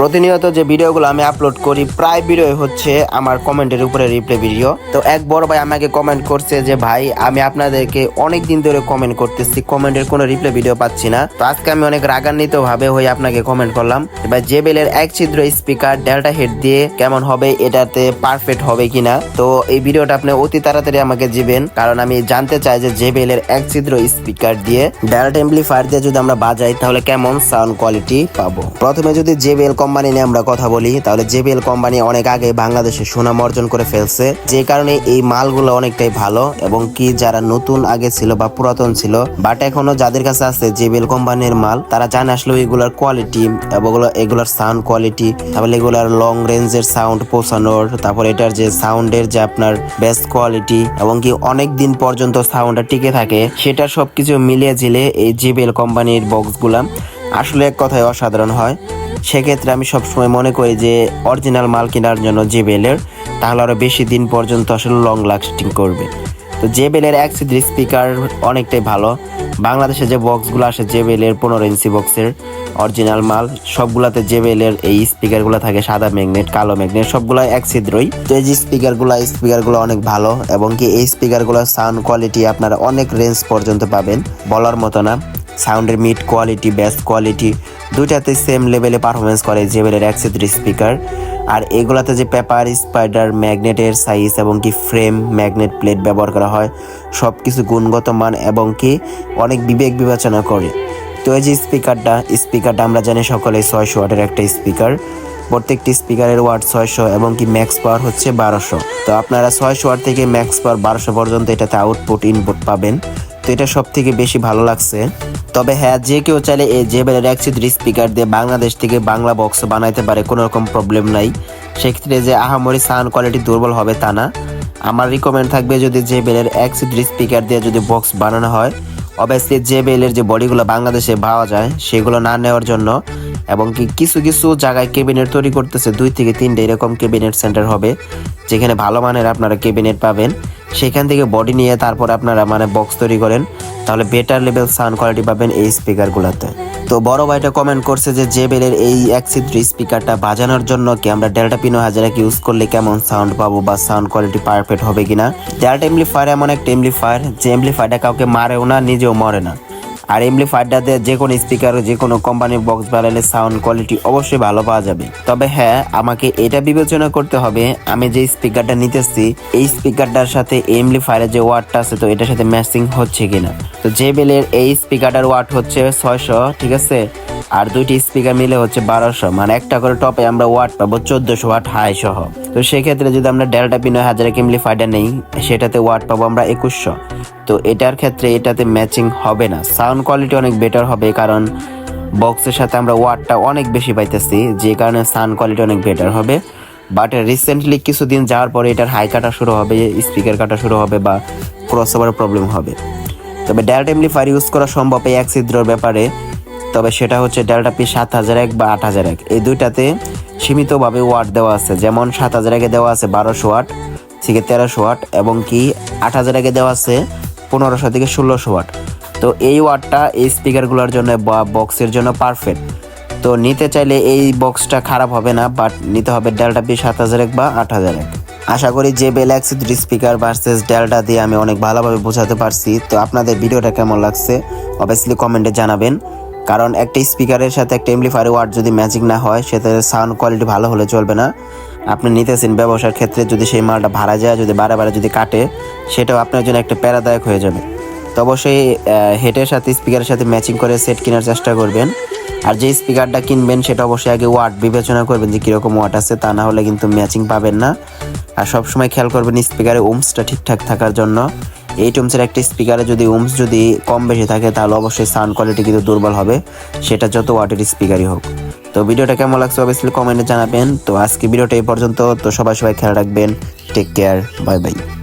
প্রতিনিয়ত যে ভিডিওগুলো আমি আপলোড করি, প্রায় ভিডিও হচ্ছে আমার কমেন্টের উপরে রিপ্লে ভিডিও তো এক বড় ভাই আমাকে কমেন্ট করছে যে, ভাই, আমি আপনাদেরকে অনেক দিন ধরে কমেন্ট করতেছি, কমেন্টের কোনো রিপ্লে ভিডিও পাচ্ছি না। তো আজকে আমি অনেক রাগান্বিত ভাবে হয়ে আপনাকে কমেন্ট করলাম এবার জেবেলের এক ছিদ্র স্পিকার ডেল্টা হেড দিয়ে কেমন হবে, এটাতে পারফেক্ট হবে কিনা? তো এই ভিডিওটা আপনি অতি তাড়াতাড়ি আমাকে দিবেন, কারণ আমি জানতে চাই যে জেবেলের এক ছিদ্র স্পিকার দিয়ে ডেল্টা এমপ্লিফায়ার দিয়ে যদি আমরা বাজাই, তাহলে কেমন সাউন্ড কোয়ালিটি পাবো? প্রথমে যদি জেবিএল কোম্পানি নিয়ে আমরা কথা বলি, তাহলে জেবিএল কোম্পানি অনেক আগে বাংলাদেশে সুনাম অর্জন করে ফেলছে। যে কারণে এই মালগুলো অনেকটাই ভালো এবং কি যারা নতুন আগে ছিল বা পুরাতন ছিল বাট এখনও যাদের কাছে আছে জেবিএল কোম্পানির মাল, তারা জানে আসলে এগুলার কোয়ালিটি এবং এগুলার সাউন্ড কোয়ালিটি তারপরে এগুলার লং রেঞ্জের সাউন্ড পৌঁছানোর, তারপর এটার যে সাউন্ডের যে আপনার বেস্ট কোয়ালিটি এবং কি অনেক দিন পর্যন্ত সাউন্ডটা টিকে থাকে, সেটা সবকিছু মিলিয়ে ঝিলে এই জেবিএল কোম্পানির বক্সগুলা আসলে এক কথায় অসাধারণ হয়। সেক্ষেত্রে আমি সবসময় মনে করি যে অরিজিনাল মাল কেনার জন্য জেবেলের তাহলে আরও বেশি দিন পর্যন্ত আসলে লং লাস্টিং করবে। তো জেবেলের এক সিদ্র স্পিকার অনেকটাই ভালো। বাংলাদেশে যে বক্সগুলো আসে জেবেলের পনেরো ইঞ্চি বক্সের অরিজিনাল মাল, সবগুলাতে জেবেলের এই স্পিকারগুলো থাকে, সাদা ম্যাগনেট কালো ম্যাগনেট সবগুলো এক ছিদ্রই। তো এই যে স্পিকারগুলো স্পিকারগুলো অনেক ভালো এবং কি এই স্পিকারগুলোর সাউন্ড কোয়ালিটি আপনারা অনেক রেঞ্জ পর্যন্ত পাবেন। বলার মতো না সাউন্ডের মিড কোয়ালিটি বেস্ট কোয়ালিটি দুইটাতে সেম লেভেলে পারফরমেন্স করে জেবেলের এক সিদ্র স্পিকার আর এগুলাতে যে পেপার স্পাইডার ম্যাগনেটের সাইজ এবং কি ফ্রেম ম্যাগনেট প্লেট ব্যবহার করা হয় সব কিছু গুণগত মান এবং কি অনেক বিবেক বিবেচনা করে। তো এই যে স্পিকারটা স্পিকারটা আমরা জানি সকলে ছয়শো ওয়াটের একটা স্পিকার প্রত্যেকটি স্পিকারের ওয়াট ছয়শো এবং কি ম্যাক্স পাওয়ার হচ্ছে বারোশো। তো আপনারা ছয়শো ওয়াট থেকে ম্যাক্স পাওয়ার বারোশো পর্যন্ত এটাতে আউটপুট ইনপুট পাবেন। তো এটা সব থেকে বেশি ভালো লাগছে। তবে হ্যাঁ যে কেউ চাইলে এই জেবেলের এক সিদ্র স্পিকার দিয়ে বাংলাদেশ থেকে বাংলা বক্স বানাইতে পারে, কোনো রকম প্রবলেম নাই। সেক্ষেত্রে যে আহামরি সাউন্ড কোয়ালিটি দুর্বল হবে তা না। আমার রিকমেন্ড থাকবে যদি জেবেলের এক সিদ্র স্পিকার দিয়ে যদি বক্স বানানো হয়। অবভিয়াসলি জেবেলের যে বডিগুলো বাংলাদেশে পাওয়া যায়, সেগুলো না নেওয়ার জন্য। এবং কি কিছু কিছু জায়গায় কেবিনেট তৈরি করতেছে, দুই থেকে তিনটে এরকম কেবিনেট সেন্টার হবে, যেখানে ভালো মানের আপনারা কেবিনেট পাবেন। সেখান থেকে বডি নিয়ে তারপর আপনারা মানে বক্স তৈরি করেন। তাহলে বেটার লেভেল সাউন্ড কোয়ালিটি পাবেন এই স্পিকারগুলোতে তো বড় ভাইটা কমেন্ট করছে যে জেবেলের এই এক থ্রি স্পিকারটা বাজানোর জন্য কি আমরা ডেল্টা পিনো হাজারা ইউজ করলে কেমন সাউন্ড পাবো বা সাউন্ড কোয়ালিটি পারফেক্ট হবে কিনা? ডেল্টা এমপ্লিফায়ার এমন একটা এমলি ফায়ার যে এমপ্লিফায়ারটা কাউকে মারেও না, নিজেও মরে না। আর এমপ্লিফায়ারটাতে যে কোনো স্পিকার, যে কোনো কোম্পানির বক্স বানালে সাউন্ড কোয়ালিটি অবশ্যই ভালো পাওয়া যাবে। তবে হ্যাঁ আমাকে এটা বিবেচনা করতে হবে, আমি যে স্পিকারটা নিতেছি, এই স্পিকারটার সাথে এমপ্লিফায়ারের যে ওয়ার্ডটা আছে, তো এটার সাথে ম্যাচিং হচ্ছে কিনা? তো জেবেলের এই স্পিকারটার ওয়াট হচ্ছে ছয়শো, ঠিক আছে? আর দুইটি স্পিকার মিলে হচ্ছে বারোশো মানে একটা করে টপে আমরা ওয়াট পাবো চোদ্দশো ওয়াট হাই সহ তো সেক্ষেত্রে যদি আমরা ডেল্টা পিনো হাজার এমপ্লিফায়ারটা নেই, সেটাতে ওয়াট পাবো আমরা একুশশো। তো এটার ক্ষেত্রে এটাতে ম্যাচিং হবে না। সাউন্ড কোয়ালিটি অনেক বেটার হবে কারণ বক্সের সাথে আমরা ওয়াটটা অনেক বেশি পাইতেছি, যে কারণে সাউন্ড কোয়ালিটি অনেক বেটার হবে। বাট রিসেন্টলি কিছুদিন যাওয়ার পরে এটার হাই কাটা শুরু হবে স্পিকার কাটা শুরু হবে বা ক্রস ওভার প্রবলেম হবে। তবে ডেল্টা এমপ্লিফায়ার ইউজ করা সম্ভব এই এক ছিদ্রর ব্যাপারে। তবে সেটা হচ্ছে ডেল্টা পি সাত হাজার এক বা আট হাজার এক। এই দুইটাতে সীমিতভাবে ওয়াট দেওয়া আছে। যেমন সাত হাজার আগে দেওয়া আছে বারোশো ওয়াট থেকে তেরোশো ওয়াট, এবং কি আট হাজার আগে দেওয়া আছে পনেরোশো থেকে ষোলোশো ওয়াট। তো এই ওয়াটটা এই স্পিকারগুলোর জন্য বা বক্সের জন্য পারফেক্ট তো নিতে চাইলে এই বক্সটা খারাপ হবে না বাট নিতে হবে ডেল্টা পি সাত হাজার এক বা আট হাজার এক। আশা করি যে বেলাক্সি থ্রি স্পিকার ভার্সেস ডেল্টা দিয়ে আমি অনেক ভালোভাবে বোঝাতে পারছি। তো আপনাদের ভিডিওটা কেমন লাগছে অবভিয়াসলি কমেন্টে জানাবেন। কারণ একটা স্পিকারের সাথে একটা এমপ্লিফায়ার ওয়ার্ড যদি ম্যাচিং না হয় সেটা সাউন্ড কোয়ালিটি ভালো হলে চলবে না। আপনি নিতেছেন ব্যবসার ক্ষেত্রে যদি সেই মালটা ভাড়া যায়, যদি বারে বারে যদি কাটে, সেটাও আপনার জন্য একটা প্যারাদায়ক হয়ে যাবে। তো অবশ্যই হেডের সাথে, স্পিকারের সাথে ম্যাচিং করে সেট কেনার চেষ্টা করবেন। আর যে স্পিকারটা কিনবেন, সেটা অবশ্যই আগে ওয়াট বিবেচনা করবেন যে কীরকম ওয়াট আছে, তা না হলে কিন্তু ম্যাচিং পাবেন না। আর সবসময় খেয়াল করবেন, স্পিকারে ওমসটা ঠিকঠাক থাকার জন্য। এই টুমসের একটা স্পিকারে যদি ওমস যদি কম বেশি থাকে, তাহলে অবশ্যই সাউন্ড কোয়ালিটি কিন্তু দুর্বল হবে। সেটা যত ওয়াটের স্পিকারই হোক। তো ভিডিওটা কেমন লাগছে অবশ্যই কমেন্টে জানাবেন। তো আজকে ভিডিওটা এই পর্যন্ত। তো সবাই সবাই খেয়াল রাখবেন। Take care bye bye